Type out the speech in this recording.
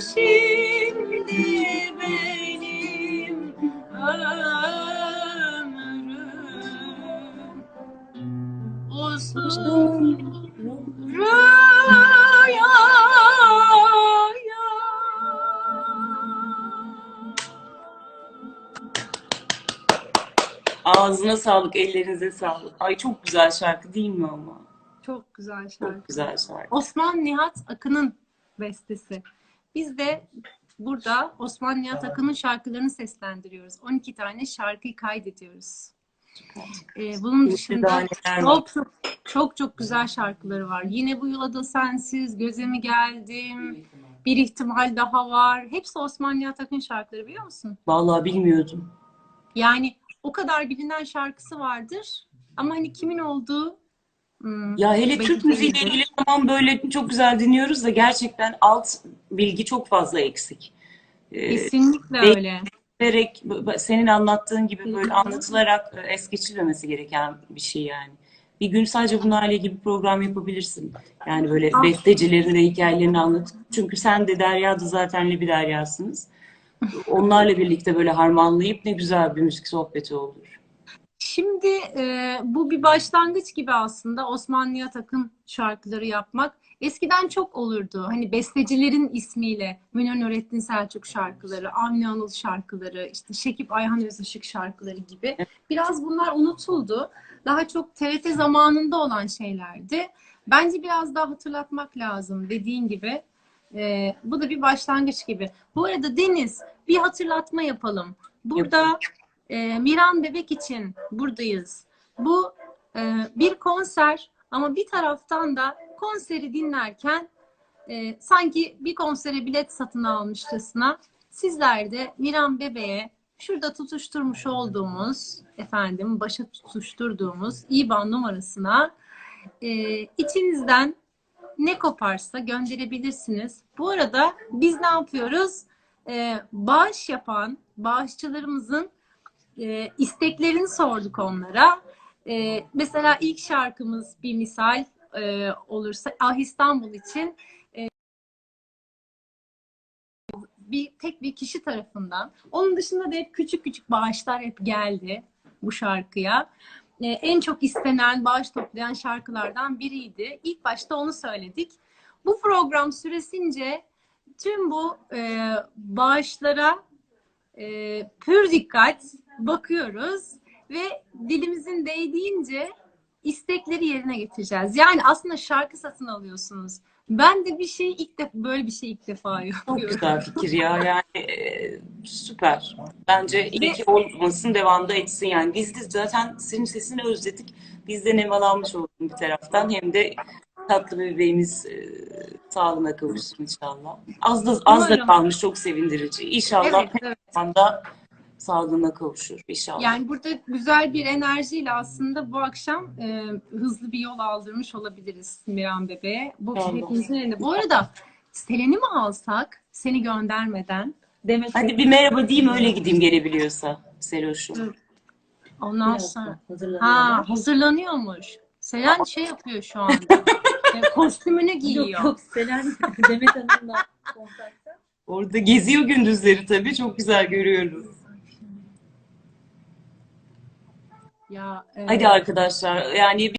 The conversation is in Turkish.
şimdi benim ömrüm uzun Ağzına sağlık, ellerinize sağlık. Ay çok güzel şarkı değil mi ama? Çok güzel şarkı. Çok güzel şarkı. Osman Nihat Akın'ın bestesi. Biz de burada Osman Nihat Akın'ın şarkılarını seslendiriyoruz. 12 tane şarkıyı kaydediyoruz. Ee, bunun dışında çok çok çok çok güzel şarkıları var. Yine bu yola da sensiz, göze mi geldim, bir ihtimal daha var. Hepsi Osman Nihat Akın şarkıları biliyor musun? Vallahi bilmiyordum. Yani o kadar bilinen şarkısı vardır ama hani kimin olduğu hmm, Ya hele Türk müziğiyle tamam böyle çok güzel dinliyoruz da gerçekten alt bilgi çok fazla eksik. Ee, Kesinlikle Belki- öyle. vererek, senin anlattığın gibi böyle anlatılarak e, es geçilmemesi gereken bir şey yani. Bir gün sadece bunlarla ilgili bir program yapabilirsin. Yani böyle Ah. bestecilerin de hikayelerini anlatıp. Çünkü sen de Derya da zaten bir Derya'sınız. Onlarla birlikte böyle harmanlayıp ne güzel bir müzik sohbeti olur. Şimdi e, bu bir başlangıç gibi aslında Osman Nihat Akın şarkıları yapmak. Eskiden çok olurdu. Hani bestecilerin ismiyle Münir Nurettin Selçuk şarkıları, Avni Anıl şarkıları, işte Şekip Ayhan Özışık şarkıları gibi. Biraz bunlar unutuldu. Daha çok TRT zamanında olan şeylerdi. Bence biraz daha hatırlatmak lazım dediğin gibi. E, bu da bir başlangıç gibi. Bu arada Deniz bir hatırlatma yapalım. Burada e, Miran Bebek için buradayız. Bu e, bir konser ama bir taraftan da konseri dinlerken e, sanki bir konsere bilet satın almışçasına sizler de Miran Bebe'ye şurada tutuşturmuş olduğumuz efendim başa tutuşturduğumuz IBAN numarasına e, içinizden ne koparsa gönderebilirsiniz. Bu arada biz ne yapıyoruz? E, bağış yapan bağışçılarımızın e, isteklerini sorduk onlara. E, mesela ilk şarkımız bir misal e, olursa Ah İstanbul için e, bir tek bir kişi tarafından. Onun dışında da hep küçük küçük bağışlar hep geldi bu şarkıya. E, en çok istenen bağış toplayan şarkılardan biriydi. İlk başta onu söyledik. Bu program süresince tüm bu e, bağışlara e, pür dikkat bakıyoruz ve dilimizin değdiğince istekleri yerine getireceğiz. Yani aslında şarkı satın alıyorsunuz. Ben de bir şey ilk defa böyle bir şey ilk defa Çok yapıyorum. güzel fikir ya. Yani e, süper. Bence iyi ki olmasın, devamda etsin yani. Biz de zaten senin sesini özledik. Biz de nemalanmış olduk bir taraftan. Hem de tatlı bebeğimiz e, sağlığına kavuşsun inşallah. Az da az da Umarım. kalmış çok sevindirici. İnşallah Evet, evet. Sağlığına kavuşur inşallah. Yani burada güzel bir enerjiyle aslında bu akşam e, hızlı bir yol aldırmış olabiliriz Miran Bebe'ye. Bu Tamam. hepimizin elinde. Bu arada Selen'i mi alsak seni göndermeden? Demet Hadi bir merhaba diyeyim öyle gideyim gelebiliyorsa Seloş'um. Ondan sonra. Ha hazırlanıyormuş. Selen şey yapıyor şu anda. E, kostümünü giyiyor. Yok yok Selen Demet Hanım'la kontakta. Orada geziyor gündüzleri tabii. Çok güzel görüyoruz. Ya, e, Hadi arkadaşlar yani